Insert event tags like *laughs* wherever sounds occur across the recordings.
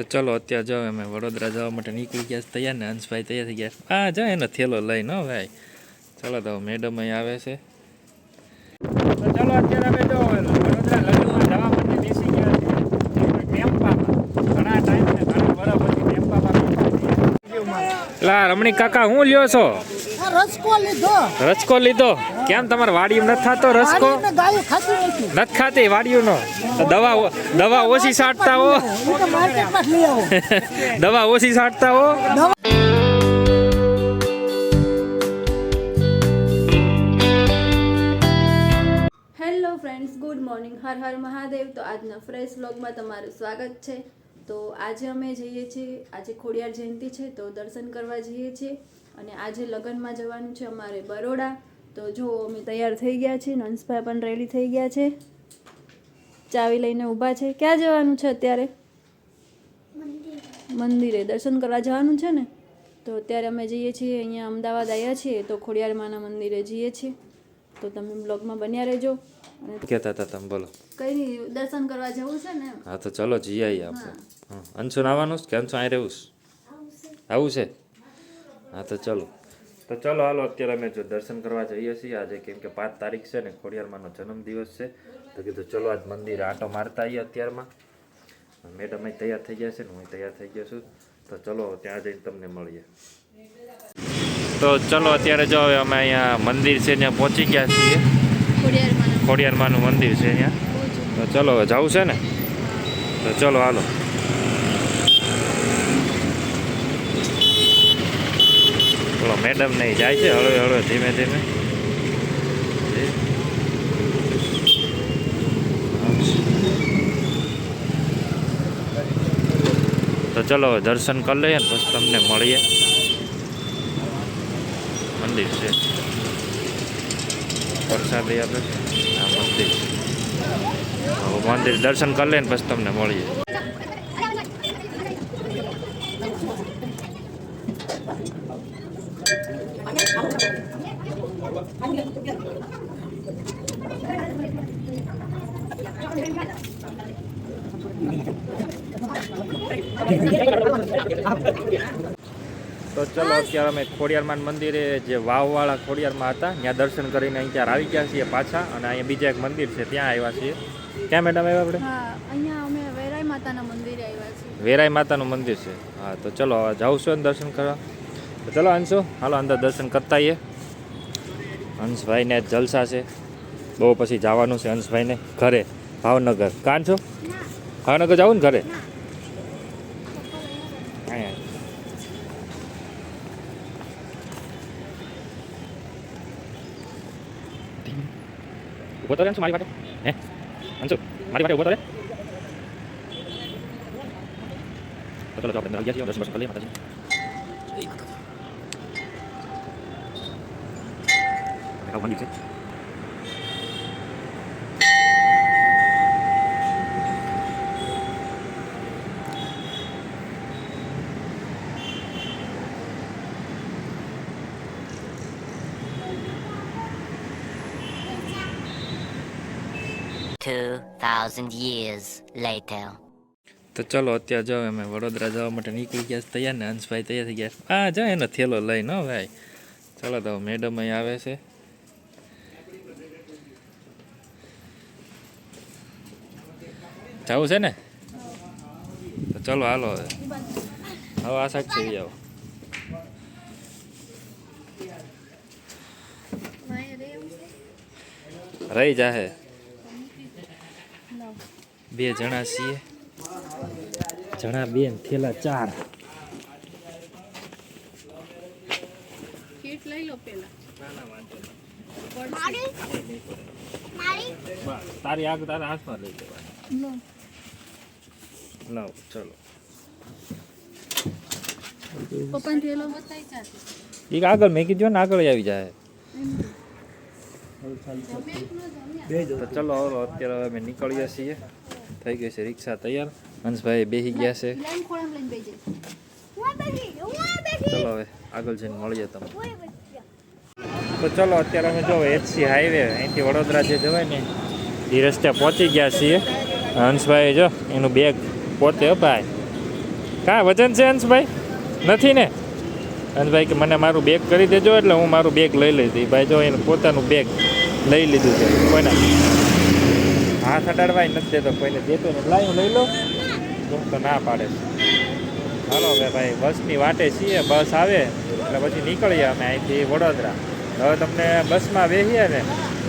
તો ચલો અત્યારે જો અમે વડોદરા જવા માટે નીકળી ગયા તૈયાર ને હંસભાઈ તૈયાર થઈ ગયા હા જો એનો થેલો લઈને ન ભાઈ. ચલો તો મેડમ અહીં આવે છે. તો અત્યારે અમે જો વડોદરા લગ્નમાં જવા માટે બેસી ગયા ટેમ્પામાં. ઘણા ટાઈમ ઘણા બરાબર ટેમ્પામાં લા, રમણી કાકા, હું લ્યો છો? આ રસકો લીધો. રસકો લીધો? કેમ તમારે વાડીયું નથી થતો રસકો? નથી. નથી ખાતી વાડીયુંનો તો દવા દવા ઓછી છાંટતા હો. *laughs* દવા ઓછી છાંટતા હો. Hello friends good morning. Har Har Mahadev. તો આજના ફ્રેશ વ્લોગમાં તમારું સ્વાગત છે. તો આજે અમે જઈએ છીએ આજે ખોડિયાર જયંતિ છે તો દર્શન કરવા જઈએ છીએ અને આજે લગ્નમાં જવાનું છે અમારે બરોડા. તો જો અમે તૈયાર થઈ ગયા છીએ નંસભાઈ પણ રેડી થઈ ગયા છે. ચાવી લઈને ઊભા છે. ક્યાં જવાનું છે અત્યારે? મંદિરે. દર્શન કરવા જવાનું છે ને? તો અત્યારે અમે જઈએ છીએ અહીંયા અમદાવાદ આવ્યા છીએ તો ખોડિયાર માના મંદિરે જઈએ છીએ. તો તમે બ્લોગમાં બન્યા રહેજો. કહેતા હતા તમે બોલો. કઈ નહીં દર્શન કરવા જવું છે ને હા તો ચલો જઈ આવીએ આપણે. અંશુન આવવાનું છે કે અંશુ અહીં રહેવું છે? આવું છે? હા તો ચલો. તો ચલો હાલો અત્યારે અમે જો દર્શન કરવા જઈએ છીએ. આજે કેમ કે પાંચ તારીખ છે ને ખોડિયારમાંનો જન્મદિવસ છે. તો કીધું ચલો આજ મંદિર આંટો મારતા આવીએ અત્યારમાં. મેડમ અહીં તૈયાર થઈ ગયા છે ને હું તૈયાર થઈ ગયો છું. તો ચલો ત્યાં જઈને તમને મળીએ. તો ચલો અત્યારે જો હવે અમે અહીંયા મંદિર છે ત્યાં પહોંચી ગયા છીએ. ખોડિયાર માના મંદિર છે અહીંયા તો ચલો હવે જવું છે ને? તો ચલો હાલો. ચલો મેડમ નહીં જાય છે હળવે હળવે ધીમે ધીમે. તો ચલો દર્શન કરી લઈએ ને પછી તમને મળીએ. મંદિર છે પ્રસાદી આપે આ મંદિર હવે મંદિર દર્શન કરી લઈને પછી તમને મળીએ તો ચલો અત્યારે અમે ખોડિયારમાન મંદિરે જે વાવવાળા ખોડિયારમાં હતા ત્યાં દર્શન કરીને અહીં ત્યારે આવી ગયા છીએ પાછા અને અહીંયા બીજા એક મંદિર છે ત્યાં આવ્યા છીએ. ક્યાં મેડમ આવ્યા આપણે? અહીંયા અમે વેરાઈ માતાના મંદિરે આવ્યા છીએ. વેરાઈ માતાનું મંદિર છે. હા તો ચલો હવે જાઉં છું દર્શન કરવા. તો ચલો અંશુ હાલો અંદર દર્શન કરતા આવીએ હંસભાઈને જલસા છે. બહુ પછી જવાનું છે હંસભાઈને ઘરે. ભાવનગર. કાન છો? ભાવનગર જવું ને ઘરે અહીંયા. ઊભો તો રે અંશુ મારી માટે? હે? અંશુ મારી માટે ઊભો તો રે. તો ચલો જો આપણે આવી ગયા છીએ દર્શન કરી લઈએ માતાજી. મંદિર છે. Two thousand years later. તો ચલો અત્યારે જો અમે વડોદરા જવા માટે નીકળી ગયા તૈયાર ને હંસભાઈ તૈયાર થઈ ગયા આ હા જો એનો થેલો લઈને ન ભાઈ. ચલો તો મેડમ અહીં આવે છે. જવું છે ને? તો ચલો હાલો હવે. હવે આ સાઈડ છે આવો. રહી જાહે. બે જણા છીએ. જણા બે થેલા ચાર. કીટ લઈ લો પેલા. તારી આગ તારા હાથમાં લઈ લેવાની. લાવ ચલો. એક આગળ મેં કીધું ને આગળ આવી જાય. તો ચલો અત્યારે હવે અમે નીકળીએ છીએ. થઈ ગઈ છે રિક્ષા તૈયાર. હંસભાઈ બેસી ગયા છે. ચલો હવે આગળ જઈને મળીએ તમે તો ચલો અત્યારે અમે જો એચસી હાઈવે અહીંથી વડોદરા જે જવાય ને એ રસ્તે પહોંચી ગયા છીએ. હંસભાઈ જો એનું બેગ પોતે ભાઈ. કાં વજન છે હંસભાઈ? નથી ને? હંસભાઈ કે મને મારું બેગ કરી દેજો એટલે હું મારું બેગ લઈ લીધી ભાઈ જો એને પોતાનું બેગ લઈ લીધું છે. કોઈના? હાથ અડાડવાય નથી દેતો, કોઈને દેતો ને લાય, લઈ લો. હું તો ના પાડે છે. હાલો હવે ભાઈ, બસની વાટે છીએ, બસ આવે. એટલે પછી નીકળીએ અમે અહીંથી વડોદરા. હવે તમને બસમાં બેસીએ ને,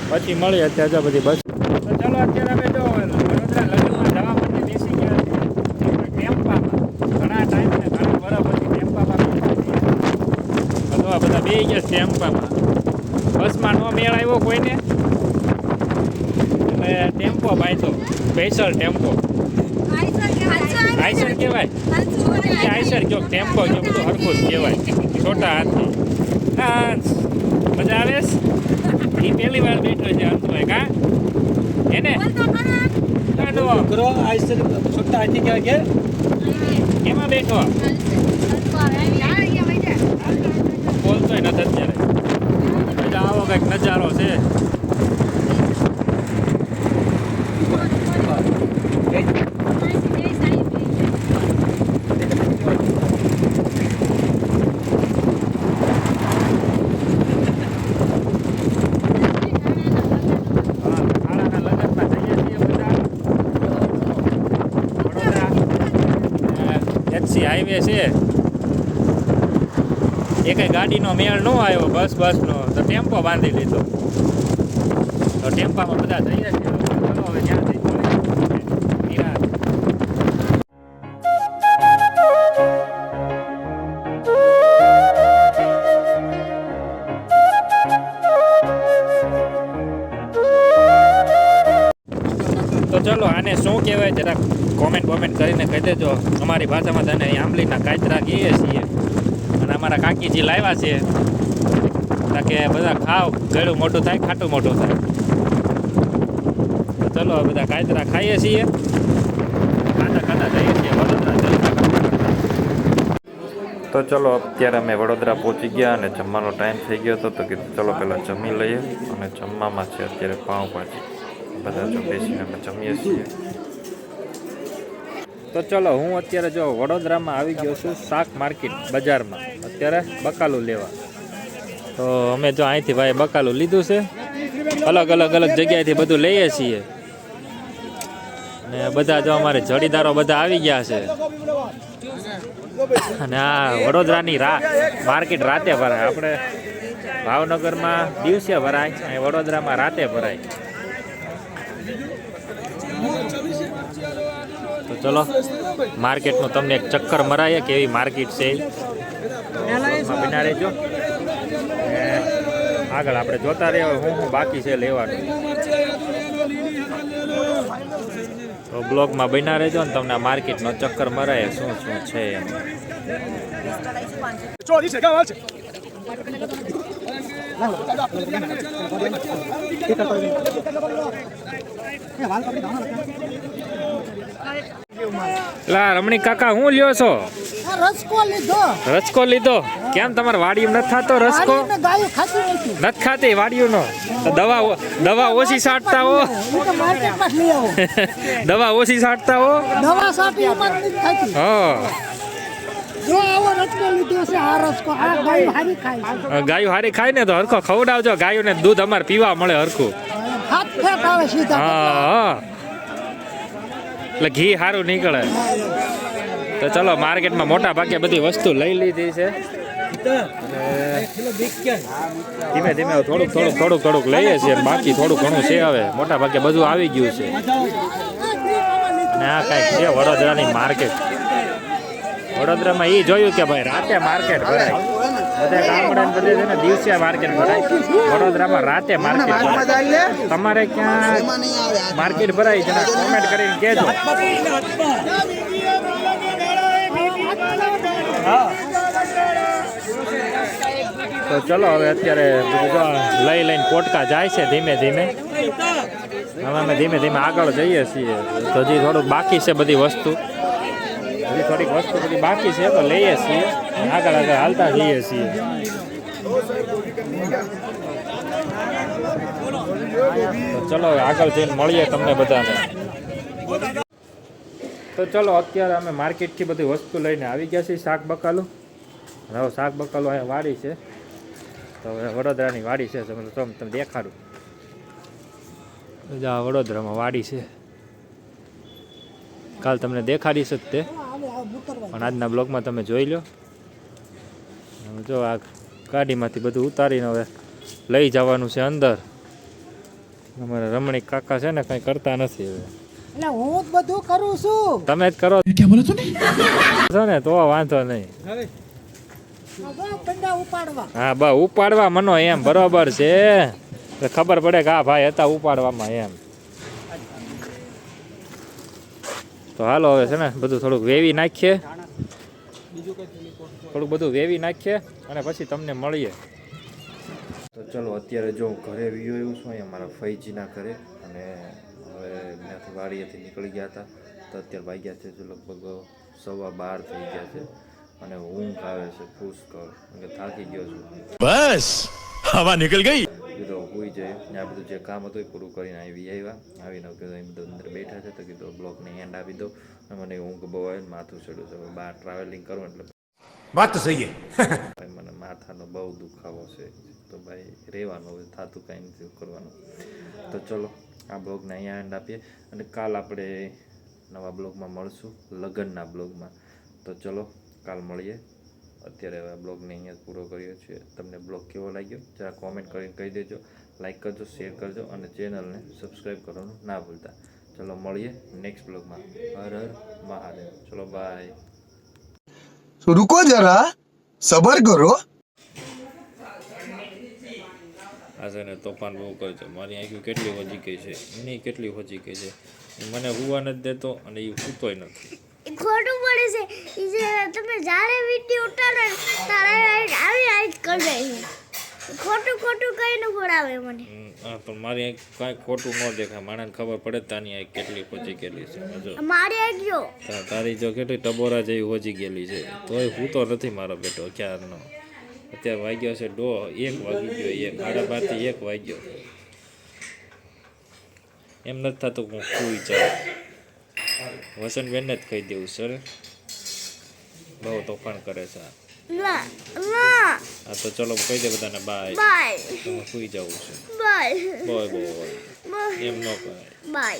પછી મળીએ અત્યારે જો બધી બસ. ચાલો, અત્યારે અમે જો વડોદરા લગ્નમાં જવા માટે બેસી ગયા છીએ. ટેમ્પામાં. ઘણા ટાઈમ ઘણા વર્ષ પછી ટેમ્પામાં બધા બે ગયા ટેમ્પામાં. બસમાં નો મેળ આવ્યો કોઈને? એટલે ટેમ્પો બાંધો સ્પેશિયલ ટેમ્પો. આઈસર કહેવાય. આઈસર કયો ટેમ્પો કયો બધું હરખું જ કહેવાય. છોટા હાથી હા મજા આવે એ પહેલી વાર બેઠો છે અંતમાં કા એને? કાઢો કરો આઈસર છોટા હાથી કહેવાય કે એમાં બેઠો બોલતોય નથી અત્યારે. આવો કંઈક નજારો છે હા, ખાડાના લગ્નમાં જઈએ છીએ બધા વડોદરા એચસી હાઈવે છે. એ કઈ ગાડીનો મેળ ન આવ્યો, બસ, બસનો. તો ટેમ્પો બાંધી લીધો. તો ટેમ્પામાં બધા જઈએ છીએ હવે. તો ચલો, આને શું કહેવાય જરાક કોમેન્ટ કોમેન્ટ કરીને કહી દેજો. અમારી ભાષામાં તને આંબલીના કાચરા કહીએ છીએ. અને અમારા કાકીજી લાવ્યા છે. કે બધા ખાવ ગળું મોટું થાય, ખાટું મોટું થાય. ચલો બધા કાચરા ખાઈએ છીએ. ખાતા ખાતા જઈએ છીએ વડોદરા તો ચલો, અત્યારે અમે વડોદરા પહોંચી ગયા અને જમવાનો ટાઈમ થઈ ગયો હતો. તો કીધું, ચલો, પહેલાં જમી લઈએ. અને જમવામાં છે અત્યારે પાઉંભાજી. બધા જો બેસીને અમે જમીએ છીએ. તો ચલો, હું અત્યારે જો વડોદરામાં આવી ગયો છું, શાક માર્કેટ બજારમાં. અત્યારે બકાલું લેવા. તો અમે જો અહીંથી ભાઈ બકાલું લીધું છે. અલગ અલગ અલગ જગ્યાએથી બધું લઈએ છીએ. ને બધા જો અમારે જડીદારો બધા આવી ગયા છે. અને આ વડોદરાની રા, માર્કેટ રાતે ભરાય. આપણે ભાવનગરમાં દિવસે ભરાય, અને વડોદરામાં રાતે ભરાય. તો ચલો, માર્કેટનું તમને એક ચક્કર મરાય કેવી માર્કેટ છે. બના રહેજો. આગળ આપણે જોતા રહ્યા હું હું બાકી છે લેવાનું. તો બ્લોગમાં બન્યા રહેજો ને તમને માર્કેટનો ચક્કર મરાય, શું શું છે એમ. લા રમણી કાકા હું લ્યો છો? રસકો લીધો. રસકો લીધો? કેમ તમારે વાડીયું નથી થતો રસકો? ગાયો નથી. ખાતી વાડીયું નો દવા દવા ઓછી સાટતા હો. *laughs* દવા ઓછી સાટતા હો? દવા સાટી અમારે નથી ખાતી. હા. ગાય હારી ખાય ગાયો ને તો હરખો ખવડાવજો. ગાયોને દૂધ અમારે પીવા મળે હરખું. હાથ આવે હા એટલે ઘી સારું નીકળે. તો ચલો, માર્કેટમાં મોટા ભાગે બધી વસ્તુ લઈ લીધી છે. ધીમે ધીમે થોડુંક થોડુંક થોડુંક થોડુંક લઈએ છીએ. બાકી થોડું ઘણું છે હવે. મોટા ભાગે બધું આવી ગયું છે. અને આ કાંઈક છે વડોદરાની માર્કેટ. વડોદરામાં એ જોયું કે ભાઈ રાતે માર્કેટ ભરાય. બધા ગામડા બધે છે ને દિવસે માર્કેટ ભરાય. વડોદરામાં રાતે માર્કેટ તમારે ક્યાં માર્કેટ ભરાય છે કોમેન્ટ કરીને કહેજો. તો ચલો હવે અત્યારે લઈ લઈને પોટકા જાય છે ધીમે ધીમે. હવે અમે ધીમે ધીમે આગળ જઈએ છીએ. તો હજી થોડુંક બાકી છે બધી વસ્તુ. હજી થોડીક વસ્તુ બધી બાકી છે તો લઈએ છીએ. આગળ આગળ હાલતા જઈએ છીએ. ચલો આગળ જઈને મળીએ તમને બધાને. તો ચલો, અત્યારે અમે માર્કેટથી બધી વસ્તુ લઈને આવી ગયા છીએ શાક બકાલું. હવે શાક બકાલું અહીંયા વાડી છે. તો વડોદરાની વાડી છે તમને દેખાડું. વડોદરામાં વાડી છે. કાલ તમને દેખાડીશ જ તે. પણ આજના બ્લોગમાં તમે જોઈ લો. જો આ ગાડીમાંથી બધું ઉતારીને હવે લઈ જવાનું છે અંદર. અમારા રમણીક કાકા છે ને કંઈ કરતા નથી હવે. એટલે હું જ બધું કરું છું. તમે જ કરો. છો ને? તો વાંધો નહીં. હા બા ઉપાડવા. મનો એમ બરોબર છે. ખબર પડે કે આ ભાઈ હતા ઉપાડવામાં એમ. તો હાલો હવે છે ને બધું થોડુંક વેવી નાખીએ. થોડુંક બધું વેવી નાખીએ અને પછી તમને મળીએ. તો ચલો અત્યારે જો ઘરે વિયો એવું છું અહીંયા મારા ફૈજીના ઘરે અને હવે ત્યાંથી વાડીએથી નીકળી ગયા હતા. તો અત્યારે વાગ્યા છે જો લગભગ સવા બાર થઈ ગયા છે અને ઊંઘ આવે છે ફૂસ કર થાકી ગયો છું. બસ! હવા નીકળી ગઈ? કીધું હોઈ જાય. ને આ બધું જે કામ હતું એ પૂરું કરીને આવી આવ્યા. આવીને કીધું એ બધું અંદર બેઠા છે તો કીધું બ્લોગને એન્ડ આપી દો મને ઊંઘ બહુ આવે માથું ચડ્યું છે. બહાર ટ્રાવેલિંગ કરું એટલે વાત તો સહી ભાઈ મને માથાનો બહુ દુખાવો છે. તો ભાઈ રહેવાનું થતું કાંઈ નથી કરવાનું. તો ચલો આ બ્લોગને અહીંયા એન્ડ આપીએ. અને કાલ આપણે નવા બ્લોગમાં મળશું લગ્નના બ્લોગમાં તો ચલો કાલ મળીએ. અત્યારે હવે બ્લોગને અહીંયા પૂરો કર્યો છે. તમને બ્લોગ કેવો લાગ્યો? જરા કોમેન્ટ કરીને કહી દેજો. લાઇક કરજો શેર કરજો અને ચેનલને સબસ્ક્રાઈબ કરવાનું ના ભૂલતા. ચલો મળીએ નેક્સ્ટ બ્લોગમાં હર હર મહાદેવ. ચલો બાય રૂકો જરા સબર કરો. આજે ને તોફાન બહુ કરે છે. મારી આંખ્યું કેટલી હોજી ગઈ છે? એની કેટલી હોજી ગઈ છે? મને હુવા નથી દેતો અને એ સૂતોય નથી. ખોટું પડે છે. જે તમે જ્યારે વીડિયો ઉતારો તારે આવી આવી કરી દે છે ખોટું ખોટું કઈ ન પડાવે મને. હા પણ મારી આંખ કાંઈ ખોટું ન દેખાય. માણસને ખબર પડે જ તાની આંખ કેટલી પહોંચી ગયેલી છે. જો મારી આજો તા- તારી જો કેટલી ટબોરા જેવી હોજી ગયેલી છે. તોય હું તો નથી મારો બેટો ક્યારનો. અત્યારે વાગ્યો છે ડો એક વાગી ગયો એક. સાડા બારથી એક વાગ્યો. એમ નથી થતું હું સુઈ જાઉં વસંતબેનને જ કહી દેવું સર. બહુ તોફાન કરે છે. હા તો ચલો કહી દે બધાને બાય. બાય. હું સુઈ જાઉં છું. બાય. બોય બોય એમ ન કહે બાય.